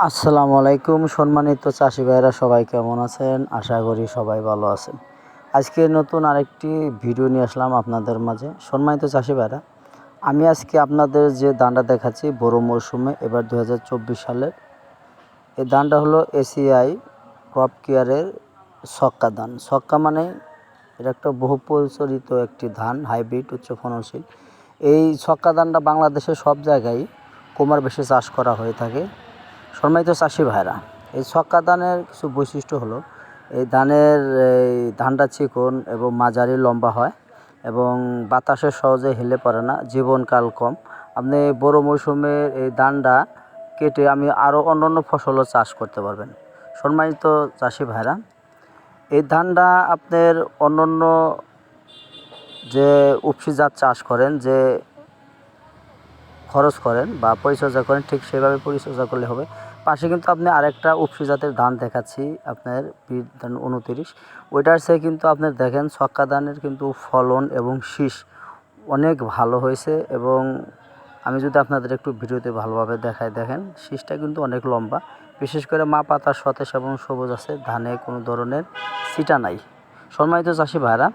আসসালামু আলাইকুম সম্মানিত চাষি ভাইরা সবাই কেমন আছেন? আশা করি সবাই ভালো আছেন। আজকে নতুন আরেকটি ভিডিও নিয়ে আসলাম আপনাদের মাঝে। সম্মানিত চাষি ভাইরা আমি আজকে আপনাদের যে দানটা দেখাচ্ছি বড় মরশুমে, এবার দু সালের। এই দানটা হলো এসিআই ক্রপ কেয়ারের সক্কা ধান। সক্কা মানে এটা একটা বহু প্রচলিত একটি ধান, হাইব্রিড, উচ্চ ফলনশীল। এই ছক্কা ধানটা বাংলাদেশের সব জায়গায় কোমার বেশি চাষ করা হয়ে থাকে। সম্মানিত চাষি ভাইরা, এই ছক্কা ধানের কিছু বৈশিষ্ট্য হলো, এই ধানের এই ধানটা চিকন এবং মাঝারি লম্বা হয় এবং বাতাসে সহজে হেলে পড়ে না, জীবনকাল কম। আপনি বড় মৌসুমে এই ধানটা কেটে আমি আরও অন্যান্য ফসলও চাষ করতে পারবেন। সম্মানিত চাষি ভাইরা, এই ধানটা আপনার অন্যান্য যে উপসি জাত চাষ করেন, যে খরচ করেন বা পরিচর্যা করেন, ঠিক সেভাবে পরিচর্যা করলে হবে। পাশে কিন্তু আপনি আরেকটা উপসি জাতের ধান দেখাচ্ছি, আপনার ধান উনতিরিশ ওইটার চেয়ে কিন্তু আপনার দেখেন ছক্কা ধানের কিন্তু ফলন এবং শীষ অনেক ভালো হয়েছে এবং আমি যদি আপনাদের একটু ভিডিওতে ভালোভাবে দেখাই, দেখেন শীষটা কিন্তু অনেক লম্বা। বিশেষ করে মা পাতার সতেজ এবং সবুজ আছে, ধানে কোনো ধরনের সিটা নাই। সম্মানিত চাষি ভাইরা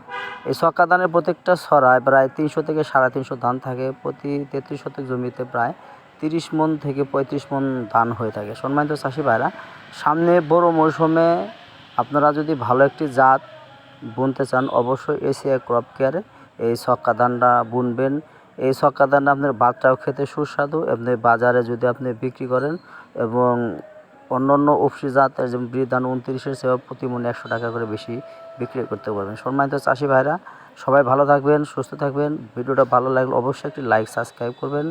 এই ছক্কা ধানের প্রত্যেকটা ছড়ায় প্রায় তিনশো থেকে সাড়ে তিনশো ধান থাকে। প্রতি তেত্রিশ শতক জমিতে প্রায় তিরিশ মন থেকে পঁয়ত্রিশ মন ধান হয়ে থাকে। সম্মানিত চাষি ভাইরা, সামনে বড় মৌসুমে আপনারা যদি ভালো একটি জাত বুনতে চান, অবশ্যই এসিআই ক্রপ কেয়ারে এই ছক্কা ধানটা বুনবেন। এই ছক্কা ধানটা আপনার ভাতটাও খেতে সুস্বাদু। আপনি বাজারে যদি আপনি বিক্রি করেন এবং অন্যান্য উপসি জাতের যেমন বৃদ্ধান উনত্রিশের সেবা প্রতি মনে একশো টাকা করে বেশি বিক্রি করতে পারবেন। সম্মানিত চাষি ভাইরা, সবাই ভালো থাকবেন, সুস্থ থাকবেন। ভিডিওটা ভালো লাগলে অবশ্যই একটি লাইক সাবস্ক্রাইব করবেন।